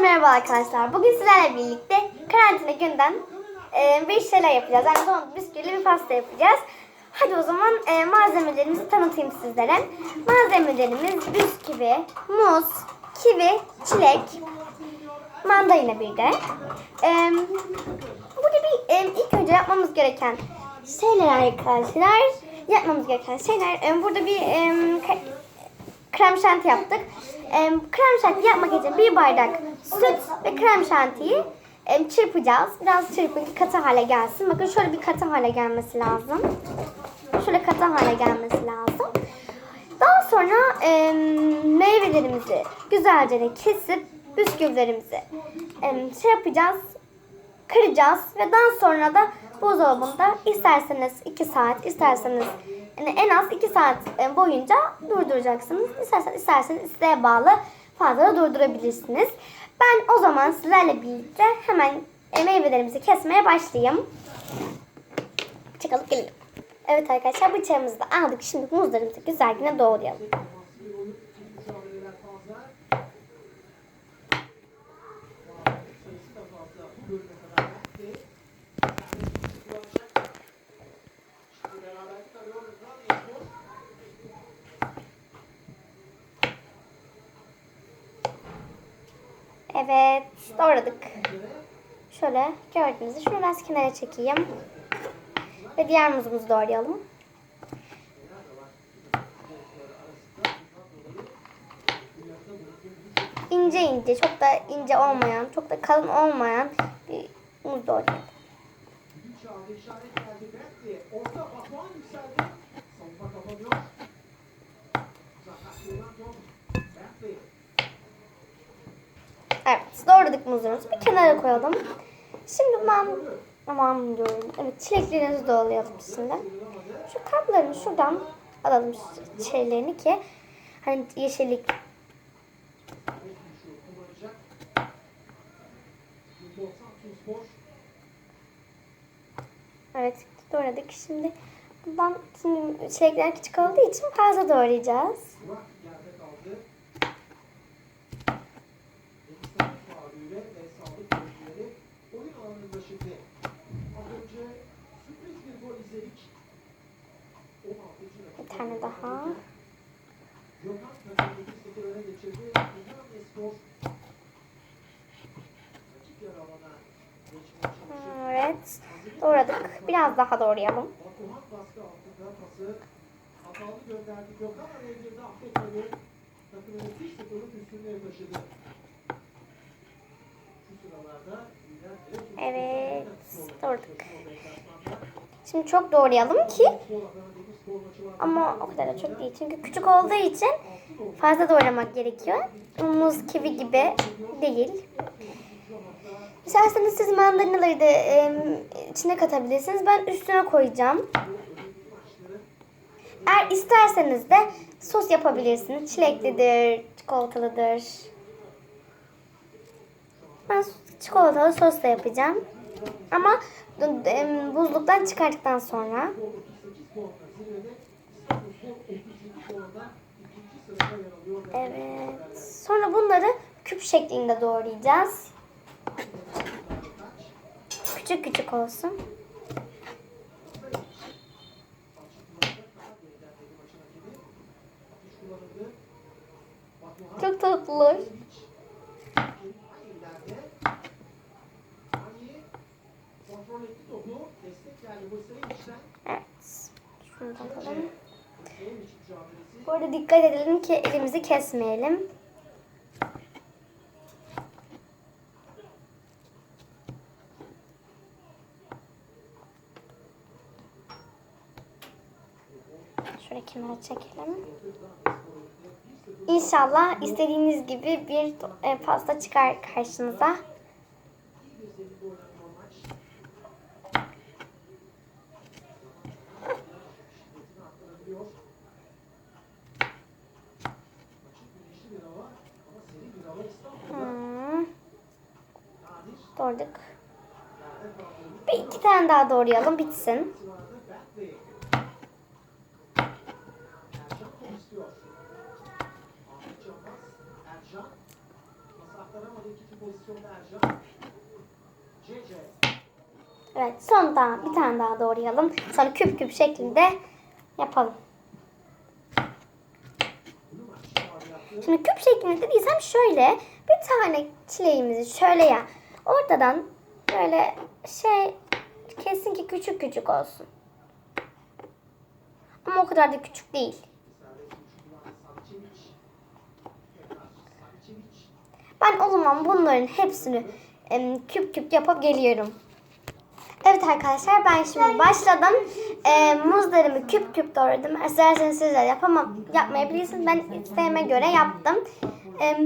Merhaba arkadaşlar. Bugün sizlerle birlikte karantina günden e, bir şeyler yapacağız. Yani son bisküvili bir pasta yapacağız. Hadi o zaman e, malzemelerimizi tanıtayım sizlere. Malzemelerimiz bisküvi, muz, kivi, çilek, mandalina bir de. E, burada bir e, ilk önce yapmamız gereken şeyler arkadaşlar. Yapmamız gereken şeyler. E, burada bir e, krem şanti yaptık. Ee, krem şanti yapmak için bir bardak süt ve krem şantiyi çırpacağız. Biraz çırpın ki katı hale gelsin. Bakın şöyle bir katı hale gelmesi lazım. Şöyle katı hale gelmesi lazım. Daha sonra e, meyvelerimizi güzelce de kesip bisküvilerimizi e, şey yapacağız kıracağız ve daha sonra da buzdolabında isterseniz 2 saat, isterseniz yani en az 2 saat boyunca durduracaksınız. İsterseniz, isterseniz isteğe bağlı fazla da durdurabilirsiniz. Ben o zaman sizlerle birlikte hemen meyvelerimizi kesmeye başlayayım. Çıkalım gelelim. Evet arkadaşlar bıçağımızı da aldık. Şimdi muzlarımızı güzelce doğrayalım. Evet, doğradık. Şöyle gördüğünüz gibi şunu biraz kenara çekeyim. Ve diğer muzumuzu doğrayalım. İnce ince, çok da ince olmayan, çok da kalın olmayan bir muz doğrayalım. Evet, doğradık muzlarımızı. Bir kenara koyalım. Şimdi ben aman diyorum. Evet, çileklerimizi doğrayalım şimdi. Şu kaplarını şuradan alalım şeylerini ki hani yeşillik. Evet doğradık. Şimdi buradan şimdi çilekler küçük olduğu için fazla doğrayacağız. Çalışıyor. Evet doğradık. Biraz daha doğrayalım. Batuhan baskı altında pası hatalı gönderdi. Gökhan araya girdi affetmedi. Takımını 1-0'lık üstünlüğe taşıdı. Şu sıralarda lider Evet doğradık. Şimdi çok doğrayalım ki ama o kadar da çok değil. Çünkü küçük olduğu için fazla doğramak gerekiyor. Muz, kivi gibi değil. İsterseniz siz mandalinaları da e, içine katabilirsiniz. Ben üstüne koyacağım. Eğer isterseniz de sos yapabilirsiniz. Çileklidir, çikolatalıdır. Ben çikolatalı sos da yapacağım. Ama buzluktan çıkarttıktan sonra. Evet. Sonra bunları küp şeklinde doğrayacağız. Küçük küçük olsun. Çok tatlılar. Evet. Şunu mücadelesi. Bu arada dikkat edelim ki elimizi kesmeyelim. Şöyle kenara çekelim. İnşallah istediğiniz gibi bir e, pasta çıkar karşınıza. Doğradık. Bir iki tane daha doğrayalım bitsin. Evet sonda bir tane daha doğrayalım. Sonra küp küp şeklinde yapalım. Şimdi küp şeklinde dediysem şöyle bir tane çileğimizi şöyle ya ortadan böyle şey kesin ki küçük küçük olsun. Ama o kadar da küçük değil. Ben o zaman bunların hepsini küp küp yapıp geliyorum. Evet arkadaşlar ben şimdi başladım. E, muzlarımı küp küp doğradım. İsterseniz siz de yapamam, yapmayabilirsiniz. Ben isteğime göre yaptım. E,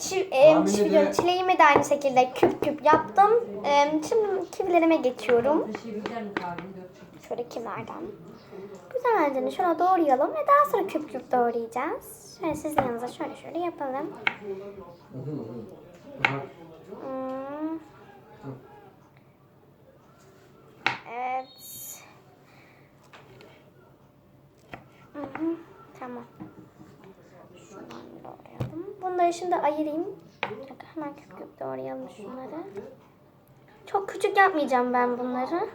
çi- e, çi- çileğimi de aynı şekilde küp küp yaptım. E, şimdi kivilerime geçiyorum. Şöyle kivilerden. Güzelce şöyle doğrayalım ve daha sonra küp küp doğrayacağız. Şöyle sizin yanınıza şöyle şöyle yapalım. Hmm. Evet. Hı hı, Tamam. Şuradan doğrayalım. Bunları şimdi ayırayım. Hemen küp küp doğrayalım şunları. Çok küçük yapmayacağım ben bunları.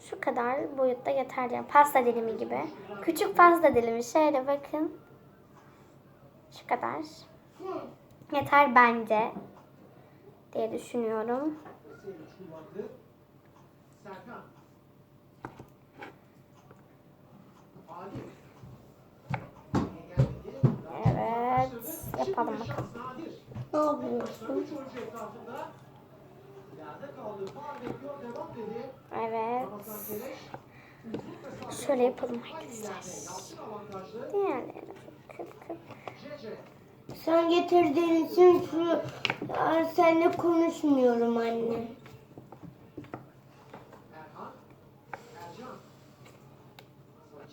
Şu kadar boyutta yeter diyorum. Pasta dilimi gibi. Küçük pasta dilimi. Şöyle bakın. Şu kadar. Yeter bence. Diye düşünüyorum. Serkan. Adil. Evet. Yapalım bakalım. Ne yapıyorsun? Evet. Şöyle yapalım arkadaşlar. Küp küp. CC. Sen getirdiğin için şu seninle konuşmuyorum anne.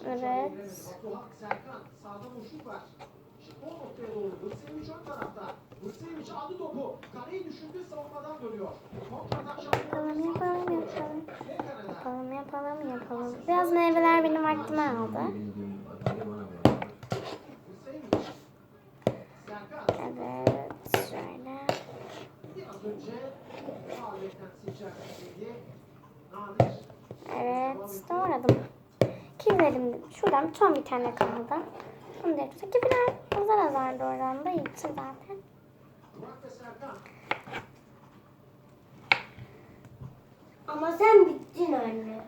Evet. O noktaya doğru. Hırseviç ön tarafta. Hırseviç aldı topu. Kareyi düşündü savunmadan dönüyor. Kontratak Yapalım yapalım yapalım. Yapalım yapalım yapalım. Biraz meyveler benim vaktimi aldı. Evet. Şöyle. Biraz önce içerisindeydi. Nadir. Evet. Doğradım. Kivilerim şuradan son bir tane kaldı. Da yapacağız. Kiviler azar azar doğrandığı için zaten. Burak ve Serkan. Ama sen bittin anne.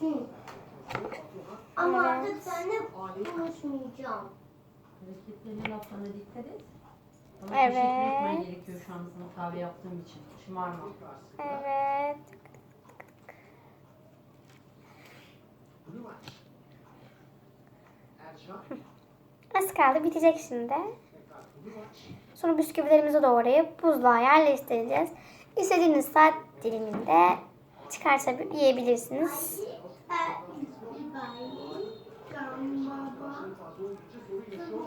Hı. Ama Evet. artık seninle konuşmayacağım. Hareketlerine laflarına dikkat et. Bana Evet. teşekkür etmen gerekiyor şu an sana kahve yaptığım için. Şımarma. Evet. Az kaldı. Bitecek şimdi. Sonra bisküvilerimizi doğrayıp buzluğa yerleştireceğiz. İstediğiniz saat diliminde çıkarsa yiyebilirsiniz. Karşılığı fazla oldukça sorun yaşıyor.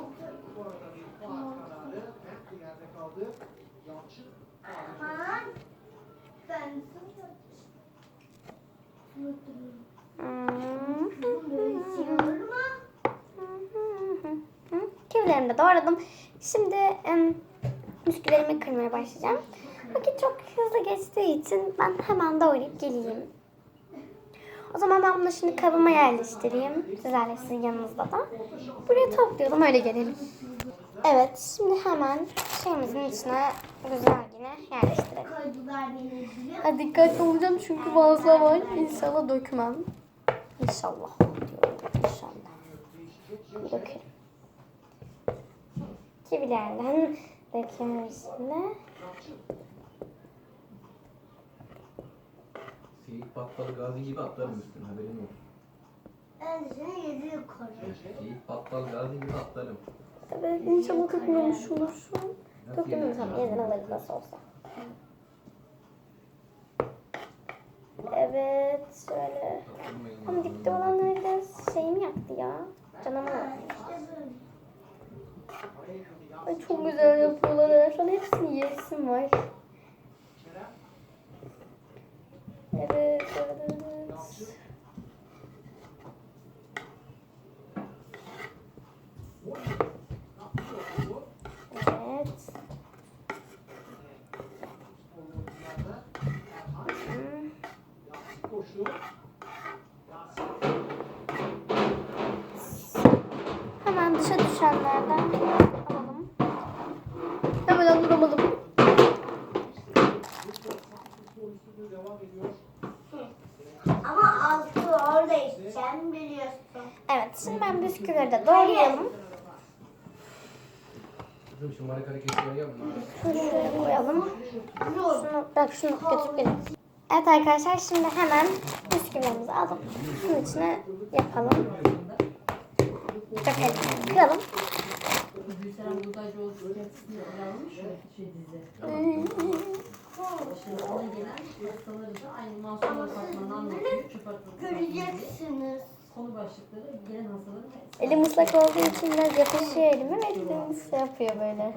Bu arada bir faal kararı. Kent yerde kaldı. Yalçın. faul. Ben Hmm. sana Kivilerimi de doğradım. Şimdi em, bisküvilerimi kırmaya başlayacağım. Vakit çok hızlı geçtiği için ben hemen doğrayıp geleyim. O zaman ben bunu şimdi kabıma yerleştireyim. Sizlerle sizin yanınızda da. Buraya toplayalım öyle gelelim. Evet şimdi hemen şeyimizin içine güzel yine yerleştirelim. Ha, dikkatli olacağım çünkü fazla var. İnşallah dökmem. İnşallah diyorum. İnşallah. Dökerim. Kivilerden döküyorum şimdi. Seyit Battal Gazi gibi atlarım üstüne haberin olsun. Ben seni yediği koyuyorum. Seyit Battal Gazi gibi atlarım. Evet inşallah dökmemiş olursun. Nasıl Dökülür yani? tamam yerden alırız nasıl olsa. Evet şöyle. Ama dipte olanları biraz şeyimi yaktı ya. Canımı yaktı. Ay çok güzel yapıyorlar. ya. Şu hepsini yesim var. Evet, evet, evet. Yalçın. Yapıyor topu. Evet. koşu. Hemen düşenlerden alalım. Hemen duramadım. Ama altı orada içeceğim biliyorsun. Evet şimdi ben bisküvileri de doğrayalım. Kızım şu marka hareketleri yapma. Şöyle koyalım. Şunu, bak şunu götürüp gelin. Evet arkadaşlar şimdi hemen bisküvilerimizi alıp şunun içine yapalım. Kıralım. Atması dizi. Göreceksiniz. Konu başlıkları gelen hastaların. Elim ıslak olduğu için biraz yapışıyor elime ve elimiz şey yapıyor böyle.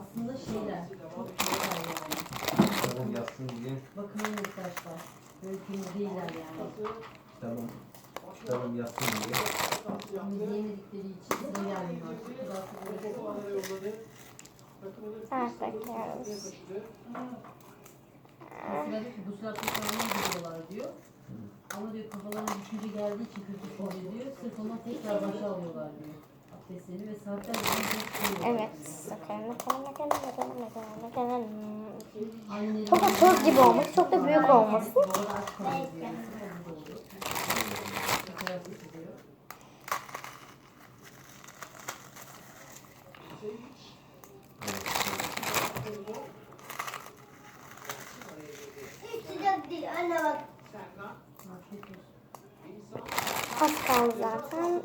Aslında şeyler. Çok. Tamam yatsın diye. Muhtaçlar. Böyle temiz değiller yani. Tamam. Tamam yatsın diye. Temizleyemedikleri için size gelmiyor. Bekliyoruz. taşıdı. Mesela diyor ki bu sıra tekrarına gidiyorlar diyor. Ama diyor kafalarına düşünce geldiği için kötü düşünce diyor. Sırf ona tekrar başa alıyorlar diyor. Abdestleri ve saatler. Evet. Çok da gibi olmuş, çok da büyük olmasın. Az kaldı zaten.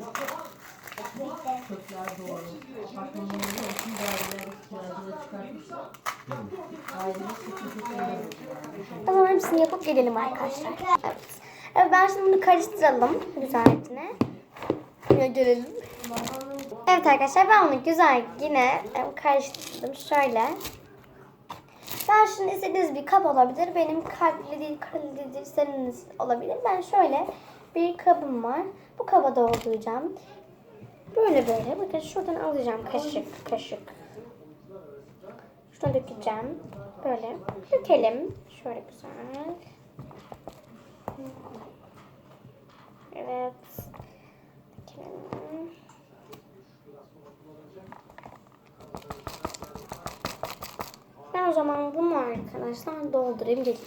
Çöpler doğru. Apartmanların hepsini daireler, kiracıları çıkartmışlar. Aileler sıkıntı yani. O zaman hepsini yapıp gelelim arkadaşlar. Evet. Evet ben şimdi bunu karıştıralım güzelce. Yine gelelim. Evet arkadaşlar ben bunu güzel yine e, karıştırdım şöyle. Ben şimdi istediğiniz bir kap olabilir. Benim kalpli değil, kırılı değil, istediğiniz olabilir. Ben şöyle bir kabım var. Bu kaba dolduracağım. Böyle böyle. Bakın şuradan alacağım kaşık kaşık. Şuna dökeceğim. Böyle dökelim. Şöyle güzel. Evet. Dökelim. Ben o zaman bunu arkadaşlar doldurayım geleyim.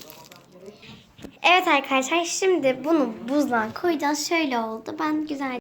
Evet arkadaşlar şimdi bunu buzluğa koyacağız. Şöyle oldu. Ben güzel